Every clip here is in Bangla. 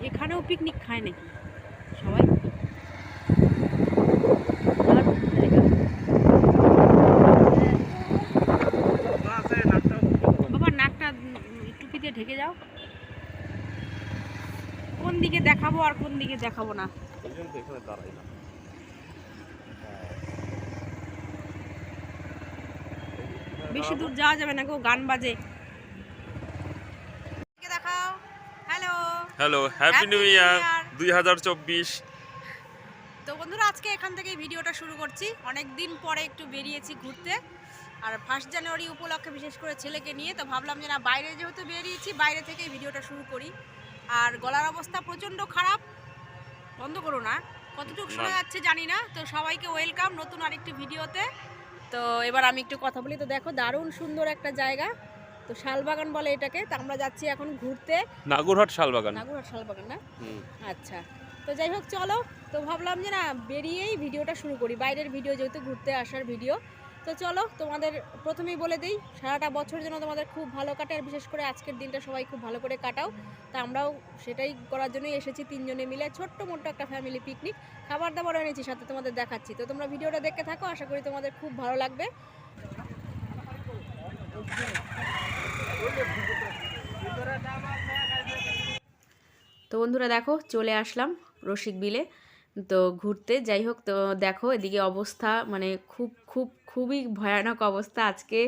এখানেও পিকনিক খায় নাকি সবাই দারুণ জায়গা হ্যাঁ। বাবা নাকটা উম, ঢেকে যাও। কোন দিকে দেখাবো আর কোন দিকে দেখাবো না। বেশি দূর যাওয়া যাবে না গো গান বাজে। দেখাও? Hello hello happy new year দুই হাজার চব্বিশ। তো বন্ধুরা আজকে এখান থেকে ভিডিওটা শুরু করছি। অনেক দিন পরে একটু বেরিয়েছি ঘুরতে। আর ফার্স্ট জানুয়ারি উপলক্ষে বিশেষ করে ছেলেকে নিয়ে তো ভাবলাম যে না বাইরে যেহেতু বেরিয়েছি বাইরে থেকেই ভিডিওটা শুরু করি। আর গলার অবস্থা প্রচণ্ড খারাপ বন্ধ করো না। কতটুকু শোনা যাচ্ছে জানি না তো সবাইকে ওয়েলকাম নতুন আরেকটি ভিডিওতে। তো এবার আমি একটু কথা বলি তো দেখো দারুণ সুন্দর একটা জায়গা। তো শালবাগান বলে এটাকে তো আমরা যাচ্ছি এখন ঘুরতে। নাগরহাট শালবাগান। নাগুরহাট শালবাগান না। আচ্ছা তো যাই হোক চলো। তো ভাবলাম যে না বেরিয়েই ভিডিওটা শুরু করি বাইরের ভিডিও যেহেতু ঘুরতে আসার ভিডিও। তো চলো, তোমাদের প্রথমেই বলে দিই, সারাটা বছর যেন তোমাদের খুব ভালো কাটে, আর বিশেষ করে আজকের দিনটা সবাই খুব ভালো করে কাটাও। তা আমরাও সেটাই করার জন্যই এসেছি তিনজনে মিলে, ছোট্ট মোট্ট একটা ফ্যামিলি পিকনিক খাবার দাবার এনেছি সাথে তোমাদের দেখাচ্ছি। তো তোমরা ভিডিওটা দেখতে থাকো, আশা করি তোমাদের খুব ভালো লাগবে। তো বন্ধুরা দেখো, চলে আসলাম রসিক বিলে। তো ঘুরতে, যাই হোক, তো দেখো এদিকে অবস্থা মানে খুব খুব, খুবই ভয়ানক অবস্থা আজকে।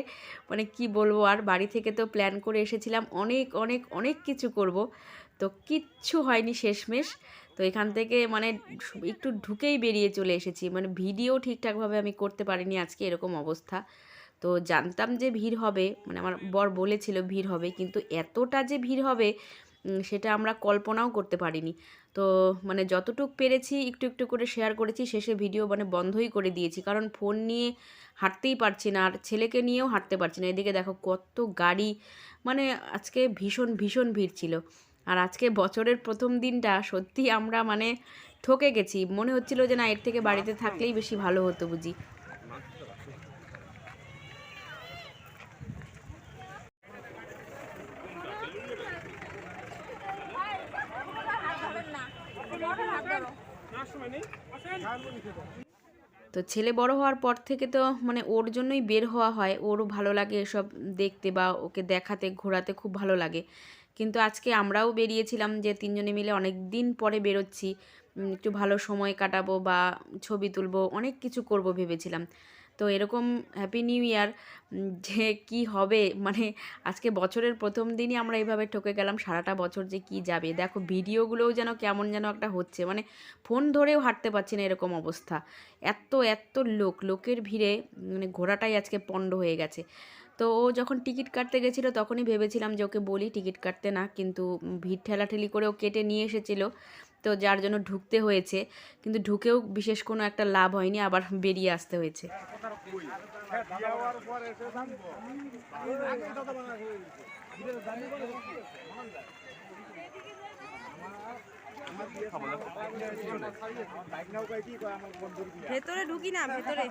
মানে কি বলব আর, বাড়ি থেকে তো প্ল্যান করে এসেছিলাম, অনেক অনেক অনেক কিছু করব। তো কিচ্ছু হয়নি শেষমেশ। তো এখান থেকে মানে একটু ঢুকেই বেরিয়ে চলে এসেছি। মানে ভিডিও ঠিকঠাকভাবে আমি করতে পারিনি আজকে এরকম অবস্থা। তো জানতাম যে ভিড় হবে মানে আমার বর বলেছিল ভিড় হবে, কিন্তু এতটা যে ভিড় হবে সেটা আমরা কল্পনাও করতে পারিনি। তো মানে যতটুক পেরেছি একটু একটু করে শেয়ার করেছি শেষে ভিডিও মানে বন্ধই করে দিয়েছি। কারণ ফোন নিয়ে হাঁটতেই পারছি না আর ছেলেকে নিয়েও হাঁটতে পারছি না। এদিকে দেখো কত গাড়ি মানে আজকে ভীষণ ভীষণ ভিড় ছিল। আর আজকে বছরের প্রথম দিনটা সত্যি আমরা মানে ঠকে গেছি। মনে হচ্ছিল যে না এর থেকে বাড়িতে থাকলেই বেশি ভালো হতো বুঝি। তো ছেলে বড় হওয়ার পর থেকে তো মানে ওর জন্যই বের হওয়া হয়। ওরও ভালো লাগে এসব দেখতে বা ওকে দেখাতে, ঘোরাতে খুব ভালো লাগে। কিন্তু আজকে আমরাও বেরিয়েছিলাম যে তিনজনে মিলে অনেক দিন পরে বেরোচ্ছি। একটু ভালো সময় কাটাবো বা ছবি তুলবো, অনেক কিছু করব ভেবেছিলাম। তো এরকম হ্যাপি নিউ ইয়ার যে কি হবে? মানে আজকে বছরের প্রথম দিনই আমরা এইভাবে ঠকে গেলাম, সারাটা বছর যে কি যাবে? দেখো ভিডিওগুলোও যেন কেমন যেন একটা হচ্ছে। মানে ফোন ধরেও হাঁটতে পারছি না এরকম অবস্থা। এত এত লোক, লোকের ভিড়ে মানে ঘোড়াটাই আজকে পণ্ড হয়ে গেছে। তো ও যখন টিকিট কাটতে গেছিল, তখনই ভেবেছিলাম যে ওকে বলি টিকিট কাটতে না, কিন্তু ভিড় ঠেলাঠেলি করে ও কেটে নিয়ে এসেছিল। তো যার জন্য ঢুকতে হয়েছে। কিন্তু ঢুকেও বিশেষ কোনো একটা লাভ হয়নি আবার বেরিয়ে আসতে হয়েছে। ভেতরে ঢুকি না ভেতরে।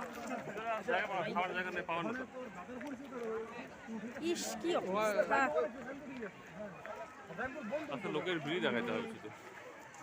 ইস কি অবস্থা। আচ্ছা লোকের ভিড় দেখাইতে হবে শুধু।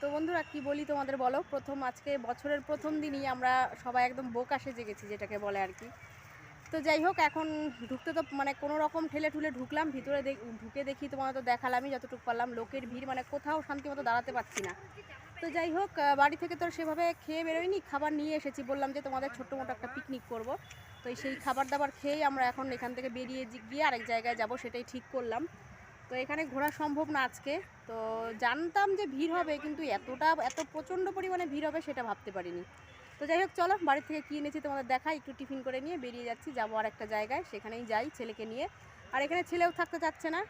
তো বন্ধুরা কি বলি তোমাদের বলো? প্রথম আজকে বছরের প্রথম দিনই আমরা সবাই একদম বোকা সেজে গেছি যেটাকে বলে আর কি। তো যাই হোক, এখন ঢুকতে তো মানে কোনো রকম ঠেলে ঠুলে ঢুকলাম, ভিতরে ঢুকে দেখি তোমাদের তো দেখালামই, যতটুকু পারলাম লোকের ভিড় মানে কোথাও শান্তি মতো দাঁড়াতে পারছি না। তো যাই হোক বাড়ি থেকে তো সেভাবে খেয়ে বেরোয়নি, খাবার নিয়ে এসেছি, বললাম যে তোমাদের ছোট্ট মোটো একটা পিকনিক করব। তো সেই খাবার দাবার খেয়েই আমরা এখন এখান থেকে বেরিয়ে গিয়ে আরেক জায়গায় যাব, সেটাই ঠিক করলাম। তো এখানে ঘোরা সম্ভব না আজকে। তো জানতাম যে ভিড় হবে কিন্তু এতটা এত প্রচণ্ড পরিমাণে ভিড় হবে সেটা ভাবতে পারিনি। তো যাই হোক চলো বাড়ি থেকে কী এনেছি তোমাদের দেখাই একটু টিফিন করে নিয়ে বেরিয়ে যাচ্ছি যাব আর একটা জায়গায় সেখানেই যাই ছেলেকে নিয়ে। আর এখানে ছেলেও থাকতে চাচ্ছে না।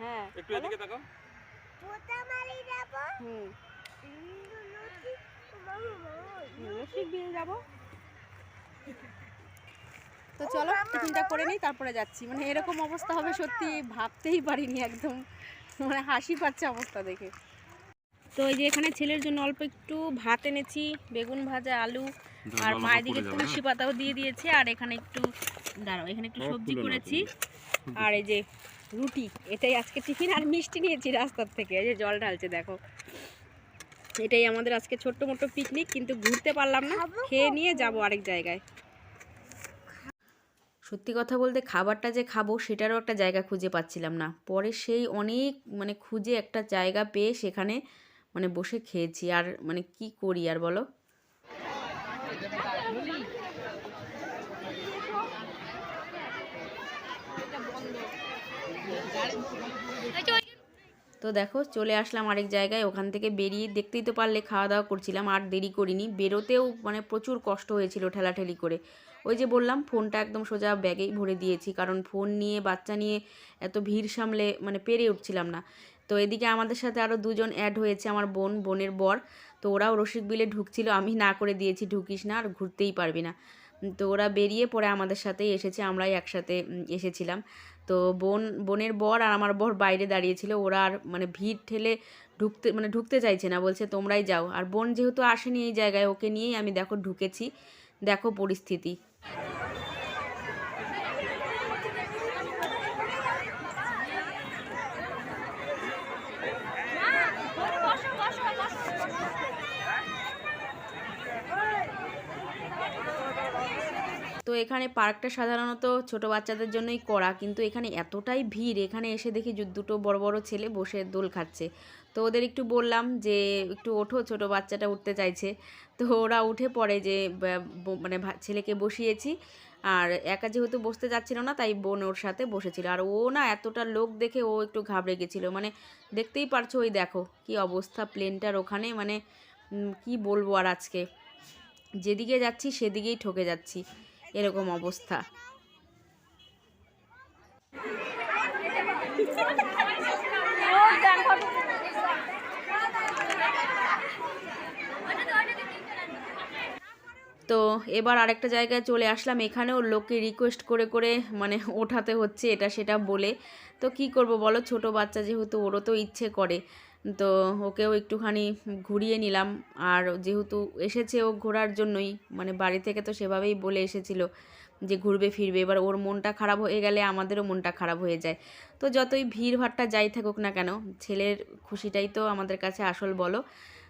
হ্যাঁ একটু এদিকে তাকাও। হুম। যাব। তো চলো টিফিনটা করে নিই তারপরে যাচ্ছি। মানে এরকম অবস্থা হবে সত্যি ভাবতেই পারিনি একদম। মানে হাসি পাচ্ছে অবস্থা দেখে। তো এই যে এখানে ছেলের জন্য অল্প একটু ভাত এনেছি বেগুন ভাজা আলু আর মায়ের দিকে তুলসী পাতাও দিয়ে দিয়েছে আর এখানে একটু দাঁড়াও এখানে একটু সবজি করেছি। আর এই যে রুটি এটাই আজকে টিফিন আর মিষ্টি নিয়েছি রাস্তার থেকে এই যে জল ঢালছে দেখো। এটাই আমাদের আজকে ছোট্ট মোটো পিকনিক কিন্তু ঘুরতে পারলাম না খেয়ে নিয়ে যাব আরেক জায়গায়। সত্যি কথা বলতে খাবারটা যে খাব সেটারও একটা জায়গা খুঁজে পাচ্ছিলাম না। পরে সেই অনেক মানে খুঁজে একটা জায়গা পেয়ে সেখানে মানে বসে খেয়েছি। আর মানে কি করি আর বলো? তো দেখো চলে আসলাম আরেক জায়গায়, ওখান থেকে বেরিয়ে দেখতেই তো পারলে খাওয়া দাওয়া করছিলাম, আর দেরি করিনি। বেরোতেও মানে প্রচুর কষ্ট হয়েছিল ঠেলাঠেলি করে। ওই যে বললাম, ফোনটা একদম সোজা ব্যাগেই ভরে দিয়েছি, কারণ ফোন নিয়ে, বাচ্চা নিয়ে এত ভিড় সামলে মানে পেরে উঠছিলাম না। তো এদিকে আমাদের সাথে আরও দুজন অ্যাড হয়েছে, আমার বোন, বোনের বর। তো ওরাও রসিক বিলে ঢুকছিল, আমি না করে দিয়েছি, ঢুকিস না আর ঘুরতেই পারবি না। তো ওরা বেরিয়ে পরে আমাদের সাথেই এসেছে, আমরাই একসাথে এসেছিলাম। তো বোন, বোনের বর আর আমার বর বাইরে দাঁড়িয়েছিল, ওরা আর মানে ভিড় ঠেলে ঢুকতে মানে ঢুকতে চাইছে না, বলছে তোমরাই যাও। আর বোন যেহেতু আসেনি এই জায়গায়, ওকে নিয়েই আমি দেখো ঢুকেছি। দেখো পরিস্থিতি। এখানে পার্কটা সাধারণত ছোট বাচ্চাদের জন্যই করা, কিন্তু এখানে এতটাই ভিড়, এখানে এসে দেখি দুটো বড় বড় ছেলে বসে দোল খাচ্ছে। তো ওদের একটু বললাম যে, একটু ওঠো, ছোট বাচ্চাটা উঠতে চাইছে। তো ওরা উঠে পড়ে যে মানে ছেলেকে বসিয়েছি। আর একা যেহেতু বসতে যাচ্ছিল না, তাই বোন ওর সাথে বসেছিল। আর ও না এতটা লোক দেখে ও একটু ঘাবড়ে গেছিল। মানে দেখতেই পারছ, ওই দেখো কি অবস্থা প্লেনটার ওখানে। মানে কি বলব আর আজকে? যেদিকে যাচ্ছি, সেদিকেই ঠকে যাচ্ছি। এরকম অবস্থা। তো এবার আরেকটা জায়গায় চলে আসলাম। এখানেও লোককে রিকোয়েস্ট করে করে মানে ওঠাতে হচ্ছে, এটা সেটা বলে। তো কি করব বলো? ছোট বাচ্চা যেহেতু, ওরও তো ইচ্ছে করে। তো ওকেও একটুখানি ঘুরিয়ে নিলাম। আর যেহেতু এসেছে ও ঘোরার জন্যই মানে বাড়ি থেকে তো সেভাবেই বলে এসেছিল যে ঘুরবে, ফিরবে। এবার ওর মনটা খারাপ হয়ে গেলে আমাদেরও মনটা খারাপ হয়ে যায়। তো যতই ভিড় যাই থাকুক না কেন, ছেলের খুশিটাই তো আমাদের কাছে আসল বলো।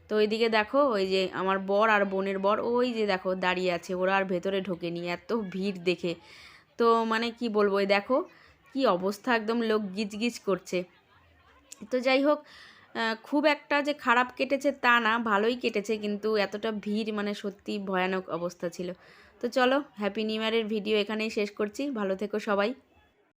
তো ওইদিকে দেখো, ওই যে আমার বর আর বোনের বর, ওই যে দেখো দাঁড়িয়ে আছে। ওরা আর ভেতরে ঢোকেনি, এত ভিড় দেখে। তো মানে কি বলব, ওই দেখো কি অবস্থা, একদম লোক গিজগিজ করছে। তো যাই হোক খুব একটা যে খারাপ কেটেছে তা না, ভালোই কেটেছে, কিন্তু এতটা ভিড় মানে সত্যি ভয়ানক অবস্থা ছিল। তো চলো হ্যাপি নিউ ইয়ারের ভিডিও এখানেই শেষ করছি। ভালো থেকো সবাই।